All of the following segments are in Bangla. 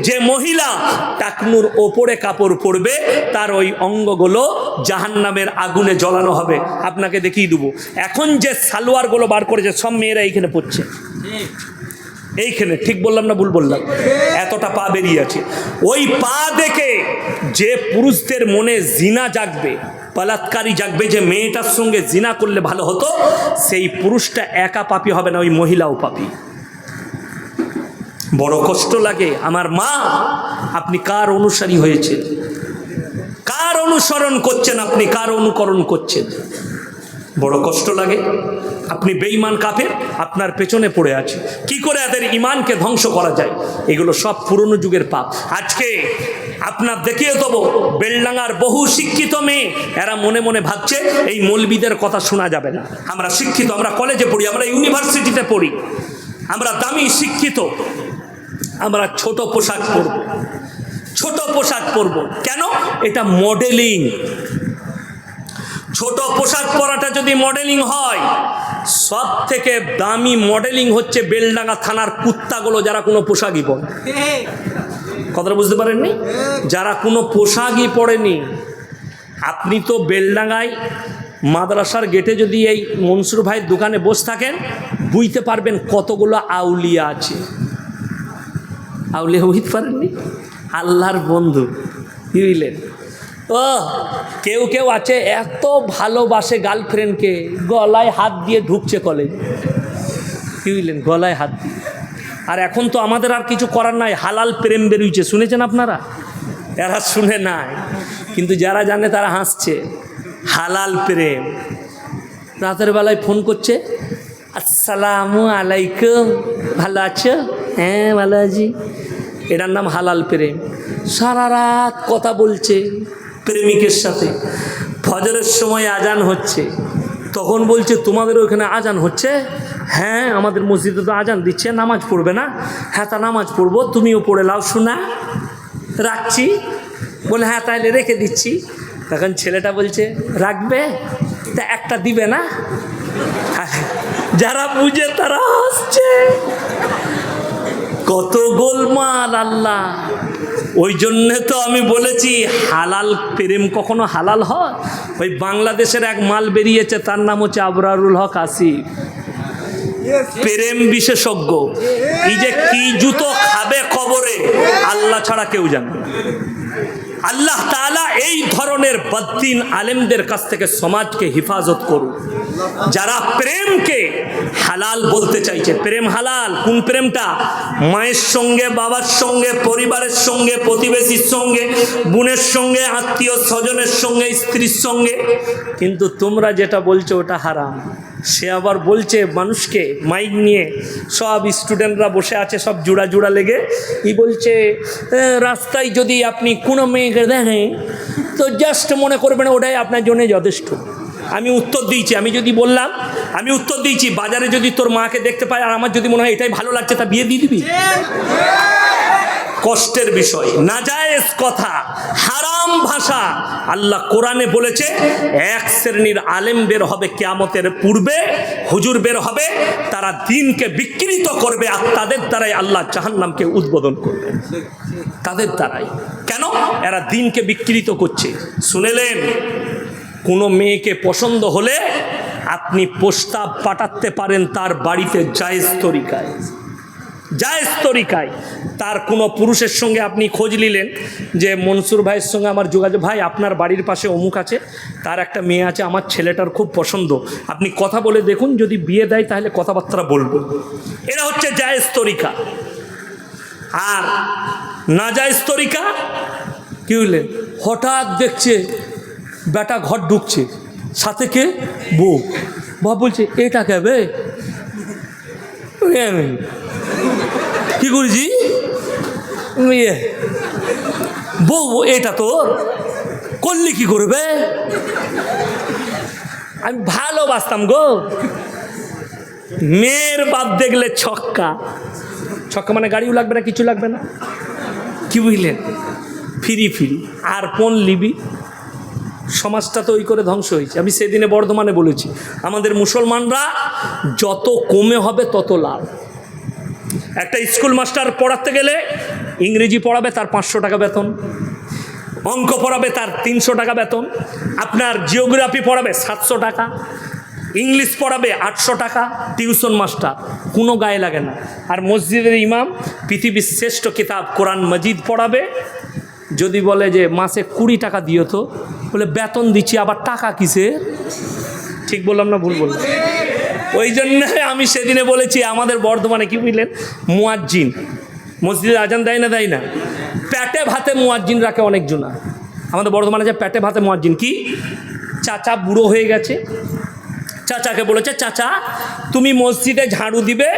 যে মহিলা টাকনুর ওপরে কাপড় পরবে, তার ওই অঙ্গগুলো জাহান্নামের আগুনে জ্বলানো হবে। আপনাকে দেখিয়ে দেবো। এখন যে সালোয়ারগুলো বার করেছে, সব মেয়েরা এইখানে পড়ছে। এইখানে, ঠিক বললাম না ভুল বললাম? এতটা পা বেরিয়ে আছে। ওই পা দেখে যে পুরুষদের মনে জিনা জাগবে, বলাৎকারী জাগবে, যে মেয়েটার সঙ্গে জিনা করলে ভালো হতো, সেই পুরুষটা একা পাপি হবে না, ওই মহিলাও পাপি। বড় কষ্ট লাগে। আমার মা, আপনি কার অনুসারী হয়েছেন? কার অনুসরণ করছেন আপনি? কার অনুকরণ করছেন? বড় কষ্ট লাগে। আপনি বেঈমান কাফের, আপনার পেছনে পড়ে আছে। কি করে এদের ইমানকে ধ্বংস করা যায়? এগুলো সব পুরনো যুগের পাপ। আজকে আপনার দেখিয়ে দেবো, বেলডাঙ্গার বহু শিক্ষিত মেয়ে, এরা মনে মনে ভাবছে, এই মৌলবিদের কথা শোনা যাবে না। আমরা শিক্ষিত, আমরা কলেজে পড়ি, আমরা ইউনিভার্সিটিতে পড়ি। আমরা দামি শিক্ষিত। আমরা ছোট পোশাক পরব। ছোট পোশাক পরব। কেন? এটা মডেলিং ছোট পোশাক পরাটা যদি মডেলিং হয় সব থেকে দামি মডেলিং হচ্ছে বেলডাঙ্গা থানার কুত্তাগুলো যারা কোনো পোশাকই পরে। কথাটা বুঝতে পারেননি? যারা কোনো পোশাকই পরেনি, আপনি তো বেলডাঙ্গায় মাদ্রাসার গেটে যদি এই মনসুর ভাইয়ের দোকানে বসে থাকেন, বুঝতে পারবেন কতগুলো আউলিয়া আছে। আউলিয়া বুঝতে পারেননি? আল্লাহর বন্ধু কি ও, কেউ কেউ আছে, এত ভালোবাসে গার্লফ্রেন্ডকে, গলায় হাত দিয়ে ঢুকছে কলেজ। কি গলায় হাত দিয়ে। আর এখন তো আমাদের আর কিছু করার নাই, হালাল প্রেম বেরিয়েছে শুনেছেন আপনারা? এরা শুনে নাই, কিন্তু যারা জানে তারা হাসছে, হালাল প্রেম। রাতের বেলায় ফোন করছে, আসসালামু আলাইকুম, ভালো আছো? হ্যাঁ ভালো আছি। এটার নাম হালাল প্রেম। সারা রাত কথা বলছে প্রেমিকের সাথে। ফজরের সময় আজান হচ্ছে। তখন বলছে তোমাদের ওখানে আজান হচ্ছে? হ্যাঁ আমাদের মসজিদে তো আজান দিচ্ছে, নামাজ পড়বে না? হ্যাঁ তা নামাজ পড়ব, তুমিও পড়ে লাও শোনা। রাখছি। বলে হ্যাঁ তাহলে রেখে দিচ্ছি। তখন ছেলেটা বলছে, রাখবে? তা একটা দিবে না। যারা বুঝে তারা হাসছে কত গোলমাল, আল্লাহ। ওই জন্যে তো আমি বলেছি, হালাল প্রেম কখনো হালাল হয়? ওই বাংলাদেশের এক মাল বেরিয়েছে, তার নাম হচ্ছে আবরারুল হক আসিফ। প্রেম বিশেষজ্ঞ। এই যে কি জুতো খাবে কবরে আল্লাহ ছাড়া কেউ জানে। আল্লাহ তাআলা এই ধরনের বদ্দিন আলেমদের কাছ থেকে সমাজকে হেফাজত করুন যারা প্রেমকে হালাল বলতে চাইছে, প্রেম হালাল, কোন প্রেমটা? মায়ের সঙ্গে, বাবার সঙ্গে, পরিবারের সঙ্গে, প্রতিবেশীর সঙ্গে, বোনের সঙ্গে, আত্মীয় স্বজনের সঙ্গে, স্ত্রীর সঙ্গে। কিন্তু তোমরা যেটা বলছো ওটা হারাম। সে আবার বলছে মানুষকে মাইক নিয়ে, সব স্টুডেন্টরা বসে আছে, সব জোড়া জোড়া লেগে। ই বলছে রাস্তায় যদি আপনি কোনো মেয়েকে দেখেন, তো জাস্ট মনে করবেন ওটাই আপনার জন্য যথেষ্ট। আমি উত্তর দিয়েছি, আমি যদি বললাম, আমি উত্তর দিয়েছি, বাজারে যদি তোর মাকে দেখতে পাই আর আমার যদি মনে হয় এটাই ভালো লাগছে, তা বিয়ে দিয়ে দিবি? কষ্টের বিষয়। নাজায়েজ কথা, হারাম ভাষা। আল্লাহ কোরআনে বলেছে, এক শ্রেণির আলেম বের হবে কেয়ামতের পূর্বে, হুজুর বের হবে, তারা দিনকে বিকৃত করবে আর তাদের দ্বারাই আল্লাহ জাহান্নামকে উদ্বোধন করবে। তাদের দ্বারাই। কেন? এরা দিনকে বিকৃত করছে। শুনেলেন, কোনো মেয়েকে পছন্দ হলে আপনি প্রস্তাব পাঠাতে পারেন তার বাড়িতে জায়েজ তরিকায়। জায়েজ তরিকায় তার কোনো পুরুষের সঙ্গে আপনি খোঁজ নিলেন যে মনসুর ভাইয়ের সঙ্গে আমার যোগাযোগ ভাই, আপনার বাড়ির পাশে অমুক আছে, তার একটা মেয়ে আছে, আমার ছেলেটার খুব পছন্দ। আপনি কথা বলে দেখুন, যদি বিয়ে দেয় তাহলে কথাবার্তা বলব। এটা হচ্ছে জায়েজ তরিকা। আর না জায়েজ তরিকা, কি বুঝলেন হঠাৎ দেখছে বেটা ঘর ঢুকছে, সাথে কে? বউ। বাপ বলছে, এটা কেবে কি করেছি? ইয়ে। বউ, এটা তোর করলি কি করবে আমি ভালোবাসতাম গো। মেয়ের বাপ দেখলে ছক্কা। ছক্কা মানে গাড়িও লাগবে না, কিছু লাগবে না। কি বুঝলেন? ফিরি ফিরি। আর কোন লিবি? সমাজটা তো ওই করে ধ্বংস হয়েছে। আমি সেদিনে বর্ধমানে বলেছি, আমাদের মুসলমানরা যত কমে হবে তত লাভ। একটা স্কুল মাস্টার পড়াতে গেলে ইংরেজি পড়াবে তার পাঁচশো টাকা বেতন, অঙ্ক পড়াবে তার তিনশো টাকা বেতন, আপনার জিওগ্রাফি পড়াবে সাতশো টাকা, ইংলিশ পড়াবে আটশো টাকা, টিউশন মাস্টার কোনো গায়ে লাগে না। আর মসজিদের ইমাম পৃথিবীর শ্রেষ্ঠ কিতাব কোরআন মজিদ পড়াবে, যদি বলে যে মাসে কুড়ি টাকা দিও তো, বলে বেতন দিচ্ছি, আবার টাকা কিসে ঠিক বললাম না ভুল বললাম? ওই জন্য আমি সেদিনে বলেছি, আমাদের বর্ধমানে কি বুঝলেন? মুয়াজ্জিন। মসজিদে আজান দেয় না দেয় না। প্যাটে ভাতে মুয়াজ্জিন রাখে অনেকজনা আমাদের বর্ধমানে যে প্যাটে ভাতে মুয়াজ্জিন, কি? চাচা বুড়ো হয়ে গেছে। চাচাকে বলেছে, চাচা, তুমি মসজিদে ঝাড়ু দিবে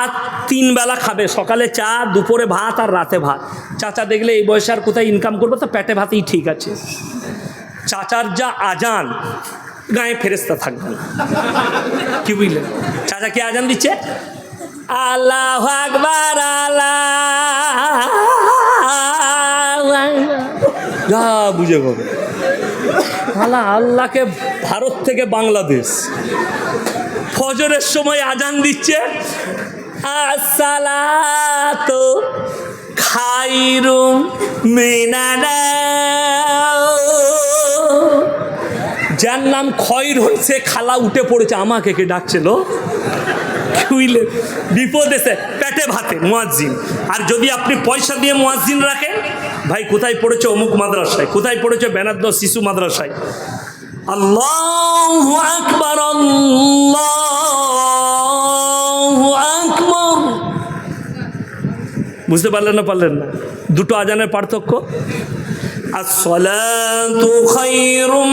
আর তিন বেলা খাবে। সকালে চা, দুপুরে ভাত আর রাতে ভাত। চাচা দেখলে এই বয়সে আর কোথায় ইনকাম করবে? তো পেটে ভাতেই ঠিক আছে। চাচার যা আজান গায়ে ফেরেস্তা থাকবে কি বুঝলেন? চাচা কি আজান দিচ্ছে? আল্লাহ আকবার যা বুঝে পাবে। আল্লাহ, আল্লাহকে ভারত থেকে বাংলাদেশ। ফজরের সময় আজান দিচ্ছে। আসসালাতু খাইরুম মিনানা। যার নাম খয়র হয়েছে খালা উঠে পড়েছে আমাকে কে ডাকছিল বুঝলেন বিপদ এসে পেটে ভাতে, মোয়াজ্জিন। আর যদি আপনি পয়সা দিয়ে মোয়াজ্জিন রাখেন, ভাই কোথায় পড়েছে অমুক মাদ্রাসায়? কোথায় পড়েছে বেনাদ্দ শিশু মাদ্রাসায়? আল্লাহ আকবর আকবর। বুঝতে পারলেন না পারলেন না? দুটো আজানের পার্থক্য? খায়রুম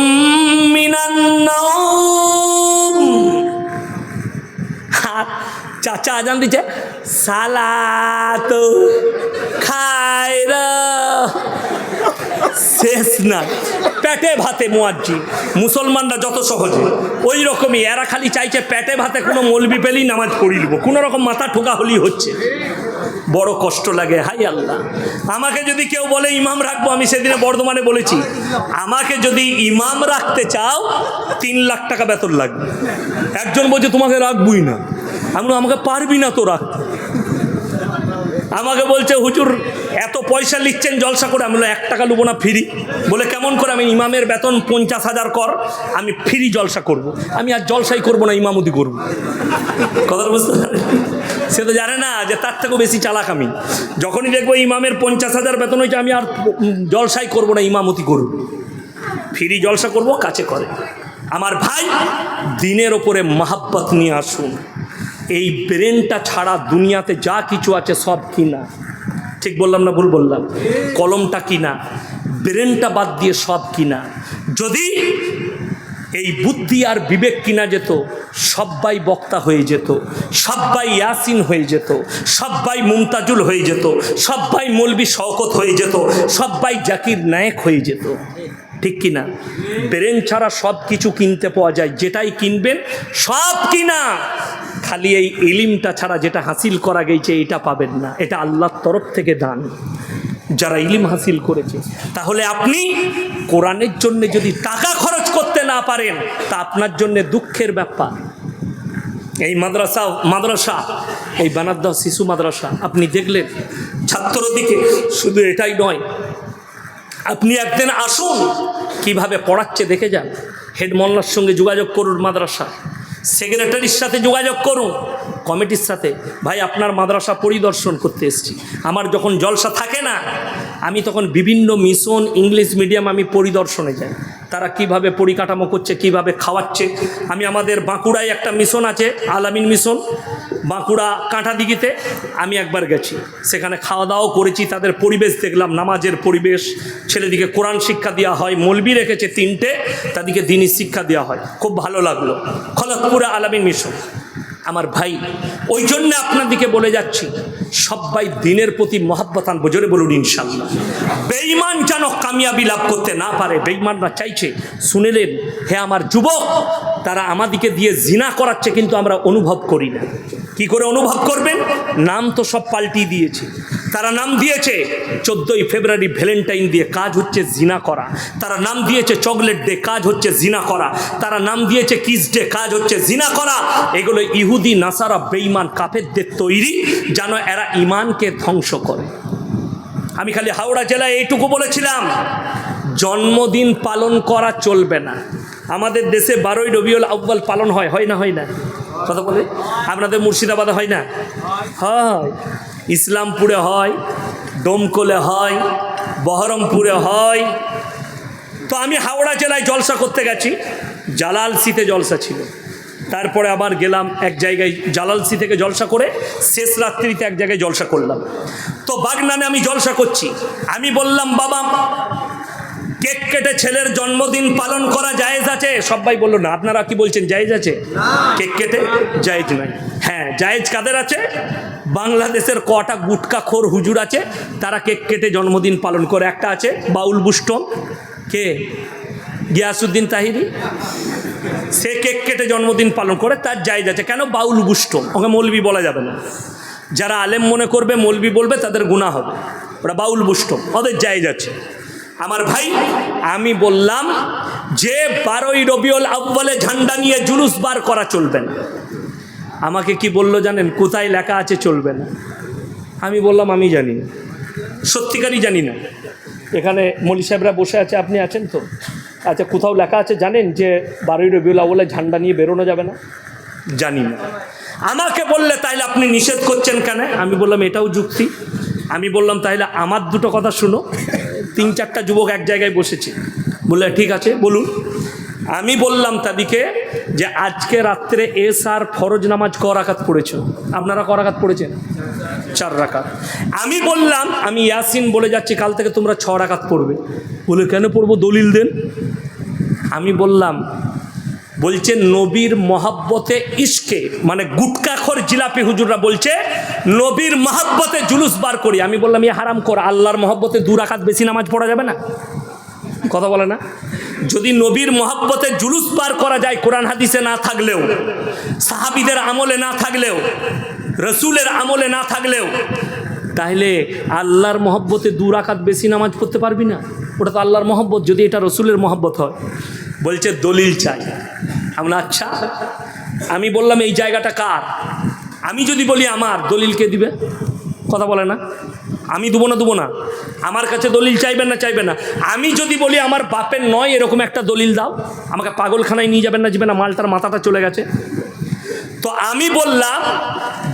মিনান নাওম আর চাচা আজান দিচ্ছে। সালাতু খায়রা। শেষ না। পেটে ভাতে মোয়াজ্জি মুসলমানরা যত সহজে। ওই রকমই, এরা খালি চাইছে পেটে ভাতে কোনো মলবি পেলেই নামাজ পড়ি দেবো। কোনো রকম মাথা ঠোকা হলেই হচ্ছে। বড় কষ্ট লাগে হাই আল্লাহ। আমাকে যদি কেউ বলে ইমাম রাখব, আমি সেদিনে বর্ধমানে বলেছি, আমাকে যদি ইমাম রাখতে চাও, তিন লাখ টাকা বেতন লাগবে। একজন বলছে, তোমাকে রাখবই না। আমি আমাকে পারবি না তো রাখতে। আমাকে বলছে, হুজুর, এত পয়সা লিখছেন জলসা করে। আমি এক টাকা নেব না, ফ্রি। বলে, কেমন করে? আমি ইমামের বেতন পঞ্চাশ হাজার কর, আমি ফ্রি জলসা করব। আমি আর জলসাই করব না, ইমামতি করব। কথাটা বুঝতে পারলেন? সে তো জানে না যে তার থেকেও বেশি চালাক আমি। যখনই দেখব ইমামের পঞ্চাশ হাজার বেতন হয়েছে, আমি আর জলসাই করব না, ইমামতি করব। ফিরি জলসা করব কাছে করে। আমার ভাই, দিনের ওপরে মাহাব্বত নিয়ে আসুন। এই ব্রেনটা ছাড়া দুনিয়াতে যা কিছু আছে সব কিনা। ঠিক বললাম না ভুল বললাম? কলমটা কিনা? ব্রেনটা বাদ দিয়ে সব কিনা। যদি এই বুদ্ধি আর বিবেক কিনা যেত, সব্বাই বক্তা হয়ে যেত, সব্বাই ইয়াসিন হয়ে যেত, সব্বাই মুমতাজুল হয়ে যেত, সব্বাই মৌলবি শওকত হয়ে যেত, সব্বাই জাকির নায়েক হয়ে যেত। ঠিক কিনা ব্রেন ছাড়া সব কিছু কিনতে পাওয়া যায়, যেটাই কিনবেন সব কিনা। খালি এই ইলিমটা ছাড়া যেটা হাসিল করা গেছে, এটা পাবেন না, এটা আল্লাহর তরফ থেকে দান। যারা ইলিম হাসিল করেছে, তাহলে আপনি কোরআনের জন্য যদি টাকা খরচ না পারেন, তা আপনার জন্য দুঃখের ব্যাপার। এই মাদ্রাসা মাদ্রাসা, এই বানাদ্দা শিশু মাদ্রাসা, আপনি দেখলেন ছাত্রদিকে শুধু এটাই নয়, আপনি একদিন আসুন, কীভাবে পড়াচ্ছে দেখে যান। হেড মোল্লার সঙ্গে যোগাযোগ করুন মাদ্রাসা, সেক্রেটারির সাথে যোগাযোগ করুন, কমিটির সাথে। ভাই, আপনার মাদ্রাসা পরিদর্শন করতে এসেছি। আমার যখন জলসা থাকে না, আমি তখন বিভিন্ন মিশন, ইংলিশ মিডিয়াম আমি পরিদর্শনে যাই। তারা কীভাবে পরিকাঠামো করছে, কীভাবে খাওয়াচ্ছে। আমি আমাদের বাঁকুড়ায় একটা মিশন আছে, আলামিন মিশন বাঁকুড়া কাঁটা দিঘিতে আমি একবার গেছি। সেখানে খাওয়া দাওয়াও করেছি, তাদের পরিবেশ দেখলাম, নামাজের পরিবেশ। ছেলেদিকে কোরআন শিক্ষা দেওয়া হয়, মলবি রেখেছে তিনটে তাদেরকে দিনই শিক্ষা দেওয়া হয়। খুব ভালো লাগল। খলকপুরা আলামিন মিশন আমার ভাই। ওই জন্য আপনাদিকে বলে যাচ্ছি, সবাই দিনের প্রতি মহাব্বত আনব, জোরে বলুন ইনশাল্লাহ। বেইমান যেন কামিয়াবি লাভ করতে না পারে বেইমানরা চাইছে শুনেলেন হে আমার যুবক তারা আমাদিকে দিয়ে জিনা করাচ্ছে কিন্তু আমরা অনুভব করি না। কি করে অনুভব করবেন? নাম তো সব পাল্টিয়ে দিয়েছে। তারা নাম দিয়েছে, চোদ্দোই ফেব্রুয়ারি ভ্যালেন্টাইন দিয়ে কাজ হচ্ছে জিনা করা। তারা নাম দিয়েছে, চকলেট ডে, কাজ হচ্ছে জিনা করা। তারা নাম দিয়েছে, কিস ডে, কাজ হচ্ছে জিনা করা। এগুলো ইহুদি, নাসারা বেইমান কাফেরদের তৈরি যেন এরা ইমানকে ধ্বংস করে। আমি খালি হাওড়া জেলায় এইটুকু বলেছিলাম, জন্মদিন পালন করা চলবে না। আমাদের দেশে বারোই রবিউল আব্বাল পালন হয় হয় না হয় না? কথা বলে? আপনাদের মুর্শিদাবাদে হয় না? হয়। ইসলামপুরে হয়, ডোমকলে হয়, বহরমপুরে হয়। তো আমি হাওড়া জেলায় জলসা করতে গেছি। জালালসিতে জলসা ছিল। তারপরে আবার গেলাম এক জায়গায় জালালসি থেকে জলসা করে শেষ রাত্রিতে এক জায়গায় জলসা করলাম। তো বাগনানে আমি জলসা করছি। আমি বললাম, বাবা কেক কেটে ছেলের জন্মদিন পালন করা জায়েজ আছে? সবাই বলল না আপনারা কি বলছেন জায়েজ আছে? কেক কেটে? জায়েজ নাই হ্যাঁ জায়েজ কাদের আছে? বাংলাদেশের কটা গুটকা খোর হুজুর আছে তারা কেক কেটে জন্মদিন পালন করে। একটা আছে বাউল বুষ্টম। কে? গিয়াসুদ্দিন তাহিরি। সে কেক কেটে জন্মদিন পালন করে তার জায়েজ আছে। কেন বাউল বুষ্টম? ওকে মৌলবি বলা যাবে না। যারা আলেম মনে করবে মৌলবি বলবে তাদের গুণা হবে। ওরা বাউল বুষ্টম ওদের জায়েজ আছে। আমার ভাই, আমি বললাম যে বারোই রবিউল আব্বালে ঝান্ডা নিয়ে জুলুস বার করা চলবে না। আমাকে কি বলল জানেন? কোথায় লেখা আছে চলবে না। আমি বললাম, আমি জানি না। সত্যিকারই জানি না। এখানে মলি সাহেবরা বসে আছে, আপনি আছেন তো? আচ্ছা কোথাও লেখা আছে জানেন যে বারোই রবিউল আউ্বালে ঝান্ডা নিয়ে বেরোনো যাবে না? জানি না। আমাকে বললে তাইলে আপনি নিষেধ করছেন কেন? আমি বললাম, এটাও যুক্তি। আমি বললাম, তাইলে আমার দুটো কথা শুনো। তিন চারটা যুবক এক জায়গায় বসেছে। বললে, ঠিক আছে, বলুন। আমি বললাম তাদেরকে যে, আজকে রাত্রে এস আর ফরজ নামাজ ক রাকাত পড়েছ? আপনারা ক রাকাত পড়েছেন? চার রাখাত আমি বললাম, আমি ইয়াসিন বলে যাচ্ছি, কাল থেকে তোমরা ছ রাকাত পড়বে। বলে, কেন পড়ব? দলিল দেন। আমি বললাম বলছে, নবীর মহাব্বতে ইশকে মানে গুটকাখর জিলাপি হুজুররা বলছে, নবীর মহাব্বতে জুলুস বার করি। আমি বললাম ইয়ে হারাম কর, আল্লাহর মহব্বতে দু রাকাত বেশি নামাজ পড়া যাবে না? কথা বলে না। যদি নবীর মহাব্বতে জুলুস বার করা যায় কোরআন হাদিসে না থাকলেও, সাহাবিদের আমলে না থাকলেও, রসুলের আমলে না থাকলেও, তাহলে আল্লাহর মহব্বতে দু রাকাত বেশি নামাজ পড়তে পারবি না? ওটা তো আল্লাহর মহব্বত, যদি এটা রসুলের মহব্বত হয়। বলছে, দলিল চাই। আমরা আচ্ছা। আমি বললাম, এই জায়গাটা কার? আমি যদি বলি, আমার। দলিলকে দিবে? কথা বলে না। আমি দেবো না দেবো না। আমার কাছে দলিল চাইবেন না চাইবেন না। আমি যদি বলি, আমার বাপের নয়, এরকম একটা দলিল দাও। আমাকে পাগলখানায় নিয়ে যাবেন না যাবেন না, মালটার মাথাটা চলে গেছে। তো আমি বললাম,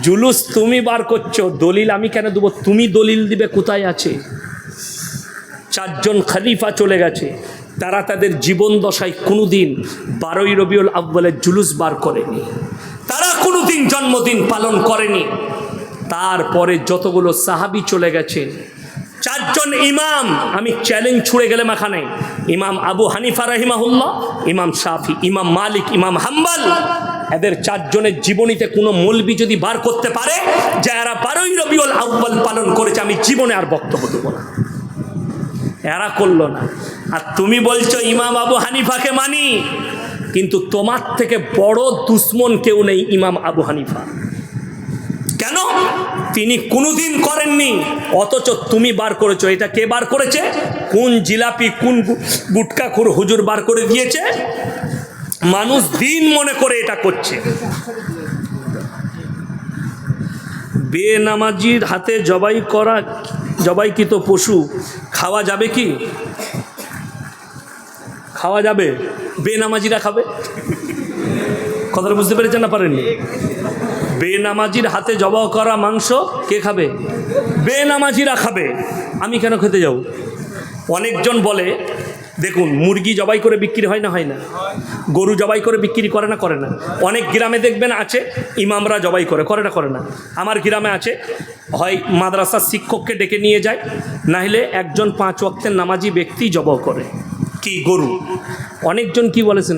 জুলুস তুমি বার করছ, দলিল আমি কেন দেবো? তুমি দলিল দিবে, কোথায় আছে? চারজন খালিফা চলে গেছে। তারা তাদের জীবন দশায় কোনো দিন বারোই রবিউল আব্বালের জুলুস বার করেনি। তারা কোনো দিন জন্মদিন পালন করেনি। তারপরে যতগুলো সাহাবি চলে গেছে, চারজন ইমাম, আমি চ্যালেঞ্জ ছুড়ে গেলাম এখানে। ইমাম আবু হানিফা রহিমাহুল্লাহ, ইমাম শাফি, ইমাম মালিক, ইমাম হাম্বাল, এদের চারজনের জীবনীতে কোনো মলবি যদি বার করতে পারে, যে এরা বারোই রবিউল আব্বাল পালন করেছে, আমি জীবনে আর বক্তব্য দেবো না। এরা করল না। আর তুমি বলছো, ইমাম আবু হানিফাকে মানি, কিন্তু তোমার থেকে বড় দুশ্মন কেউ নেই ইমাম আবু হানিফা। কেন? তিনি কোনোদিন করেননি, অথচ তুমি বার করেছ। এটা কে বার করেছে? কোন জিলাপি, কোন গুটকাখুর হুজুর বার করে দিয়েছে? মানুষ দিন মনে করে এটা করছে। বেনামাজির হাতে জবাই করা জবাইকৃত পশু, খাওয়া যাবে কি? খাওয়া যাবে। বেনামাজিরা খাবে? কথাটা বুঝতে পেরেছেন না পারেননি? বেনামাজির হাতে জবাই করা মাংস কে খাবে? বেনামাজিরা খাবে। আমি কেন খেতে যাব? অনেকজন বলে, দেখুন, মুরগি জবাই করে বিক্রি হয় না হয় না। গরু জবাই করে বিক্রি করে না করে না। অনেক গ্রামে দেখবেন আছে, ইমামরা জবাই করে করে না করে না। আমার গ্রামে আছে হয় মাদ্রাসার শিক্ষককে ডেকে নিয়ে যায় নাহলে একজন পাঁচ ওয়াক্তের নামাজি ব্যক্তি জব করে। কি গরু? অনেকজন কি বলেছেন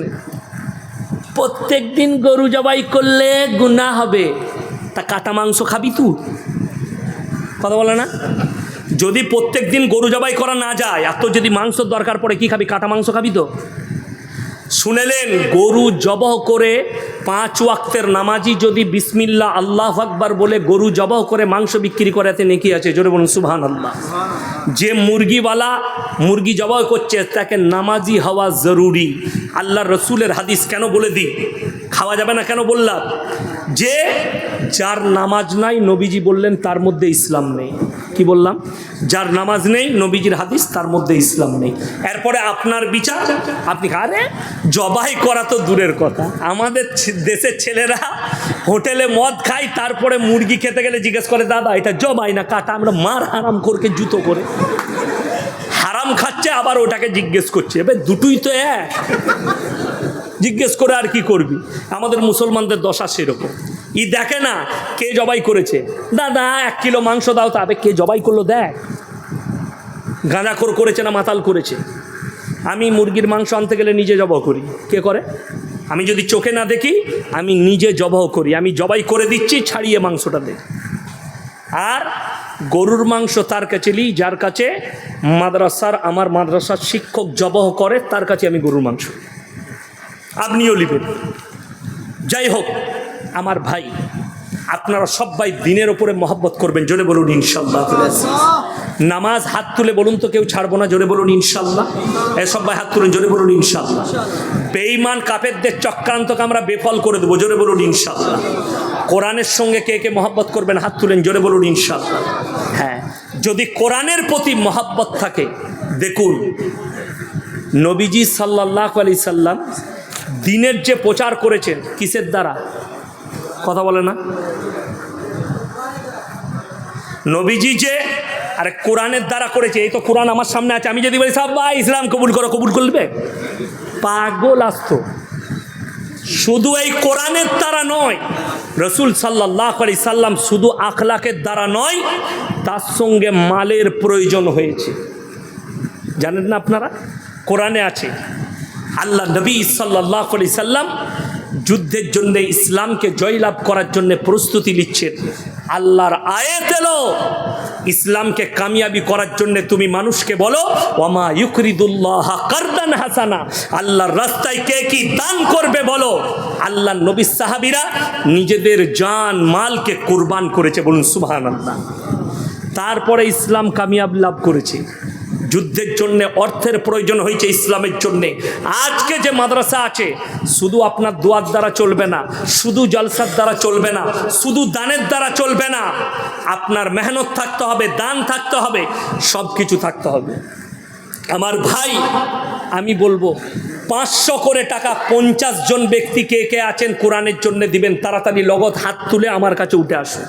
প্রত্যেক দিন গরু জবাই করলে গুণা হবে তা কাটা মাংস খাবি তু কথা বলে না? যদি প্রত্যেক দিন গরু জবাই করা না যায় আর তোর যদি মাংসর দরকার পড়ে কি খাবি? কাটা মাংস খাবি তো? শুনেলেন, গরু জবহ করে পাঁচ ওয়াক্তের নামাজি যদি বিসমিল্লা আল্লাহ আকবার বলে গরু জবহ করে মাংস বিক্রি করে, এতে নেকি আছে? জোরে বলুন সুবহান আল্লাহ যে মুরগিওয়ালা মুরগি জবাই করছে, তাকে নামাজি হওয়া জরুরি। আল্লাহ রসুলের হাদিস কেন বলে দিই? খাওয়া যাবে না কেন বললাম? যে যার নামাজ নাই, নবীজি বললেন তার মধ্যে ইসলাম নেই। কি বললাম? যার নামাজ নেই, নবীজির হাদিস তার মধ্যে ইসলাম নেই। এরপরে আপনার বিচার? আপনি আরে, জবাই করা তো দূরের কথা। আমাদের দেশের ছেলেরা হোটেলে মদ খায়, তারপরে মুরগি খেতে গেলে জিজ্ঞেস করে, দাদা, এটা জবাই না কাটা? আমরা মার হারাম করকে জুতো করে আবার ওটাকে জিজ্ঞেস করছে, এবার দুটোই তো এক। জিজ্ঞেস করে আর কি করবি? আমাদের মুসলমানদের দশা সেরকম। ই দেখে না কে জবাই করেছে। দাদা এক কিলো মাংস দাও তবে কে জবাই করল দেখ। গাঁজাখোর করেছে না মাতাল করেছে? আমি মুরগির মাংস আনতে গেলে নিজে জবাই করি। কে করে? আমি যদি চোখে না দেখি, আমি নিজে জবাহ করি। আমি জবাই করে দিচ্ছি, ছাড়িয়ে মাংসটা দেখ আর গরুর মাংস তার কাছে নিই, যার কাছে মাদ্রাসার আমার মাদ্রাসার শিক্ষক জবহ করে, তার কাছে আমি গরুর মাংস। আপনিও লিখুন যাই হোক, আমার ভাই আপনারা সবাই দিনের ওপরে মহব্বত করবেন জোরে বলুন ইনশাল্লাহ। নামাজ হাত তুলে বলুন তো কেউ ছাড়বো না জোরে বলুন ইনশাল্লাহ। এ সবাই হাত তুলেন জোরে বলুন ইনশাল্লাহ। বেঈমান কাপেরদের চক্রান্তকে আমরা বেফল করে দেবো জোরে বলুন ইনশাল্লাহ। কোরআনের সঙ্গে কে কে মহব্বত করবেন হাত তুলেন জোরে বলুন ইনশাল্লাহ। হ্যাঁ। যদি কোরআনের প্রতি মহব্বত থাকে দেখুন নবীজি সাল্লাহ আলি সাল্লাম দিনের যে প্রচার করেছেন কিসের দ্বারা? কথা বলে না। নবীজি যে, আরে কোরআনের দ্বারা করেছে, এই তো কোরআন আমার সামনে আছে। আমি যদি বলি সবাই ইসলাম কবুল করো, কবুল করবে? পাগল আসতো। শুধু এই কোরআনের দ্বারা নয়, রসুল সাল্লাহ আলি সাল্লাম শুধু আখলাকের দ্বারা নয়, তার সঙ্গে মালের প্রয়োজন হয়েছে। জানেন না আপনারা? কোরআনে আছে, আল্লাহ নবী সাল্লাহ আলি সাল্লাম যুদ্ধের জন্য ইসলামকে জয়লাভ করার জন্য প্রস্তুতি নিচ্ছেন। আল্লাহর আয়াত এলো, ইসলামকে কামিয়াবি করার জন্য তুমি মানুষকে বলো ওমা ইউকরিদুল্লাহ কারদান হাসানা। আল্লাহর রাস্তায় কে কি দান করবে বলো? আল্লাহ নবী সাহাবিরা নিজেদের জান, মালকে কুরবান করেছে বলুন সুবহান আল্লাহ তারপরে ইসলাম কামিয়াব লাভ করেছে। যুদ্ধের জন্য, অর্থের প্রয়োজন হয়েছে ইসলামের জন্যে। আজকে যে মাদ্রাসা আছে, শুধু আপনার দোয়ার দ্বারা চলবে না, শুধু জলসার দ্বারা চলবে না, শুধু দানের দ্বারা চলবে না, আপনার মেহনত থাকতে হবে, দান থাকতে হবে সব কিছু থাকতে হবে। আমার ভাই, আমি বলব, পাঁচশো করে টাকা পঞ্চাশ জন ব্যক্তি কে কে আছেন, কোরআনের জন্য দিবেন, তাড়াতাড়ি লগত হাত তুলে আমার কাছে উঠে আসুন।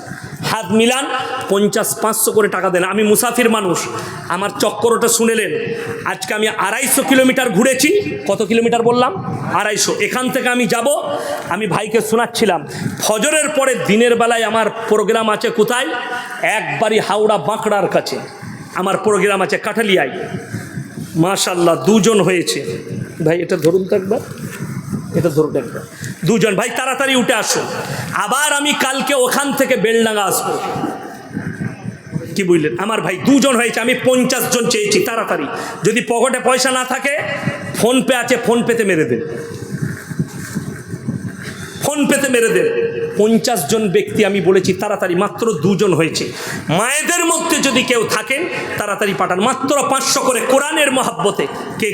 হাত মিলান পঞ্চাশ, পাঁচশো করে টাকা দেন। আমি মুসাফির মানুষ। আমার চক্করটা শুনেলেন। আজকে আমি আড়াইশো কিলোমিটার ঘুরেছি। কত কিলোমিটার বললাম? আড়াইশো। এখান থেকে আমি যাব। আমি ভাইকে শোনাচ্ছিলাম, ফজরের পরে দিনের বেলায় আমার প্রোগ্রাম আছে কোথায়? একবারই হাওড়া বাঁকড়ার কাছে। আমার প্রোগ্রাম আছে কাঠালিয়ায়। মাশাল্লাহ দুজন হয়েছে। ভাই, এটা ধরুন তো একবার। এটা ধরুন একবার দুজন, ভাই, তাড়াতাড়ি উঠে আসুন আবার আমি কালকে ওখান থেকে বেলডাঙ্গা আসব। কি বুঝলেন আমার ভাই, দুজন হয়েছে, আমি পঞ্চাশ জন চেয়েছি, তাড়াতাড়ি। যদি পকেটে পয়সা না থাকে ফোনপে আছে ফোনপেতে মেরে দেন। ফোন পেতে মেরে দেন। পঞ্চাশ জন ব্যক্তি, আমি বলেছি, তাড়াতাড়ি, মাত্র দুজন হয়েছে। মায়েদের মধ্যে যদি কেউ থাকেন, তাড়াতাড়ি পাঠান। মাত্র পাঁচশো করে কোরআনের মহাব্বতে কে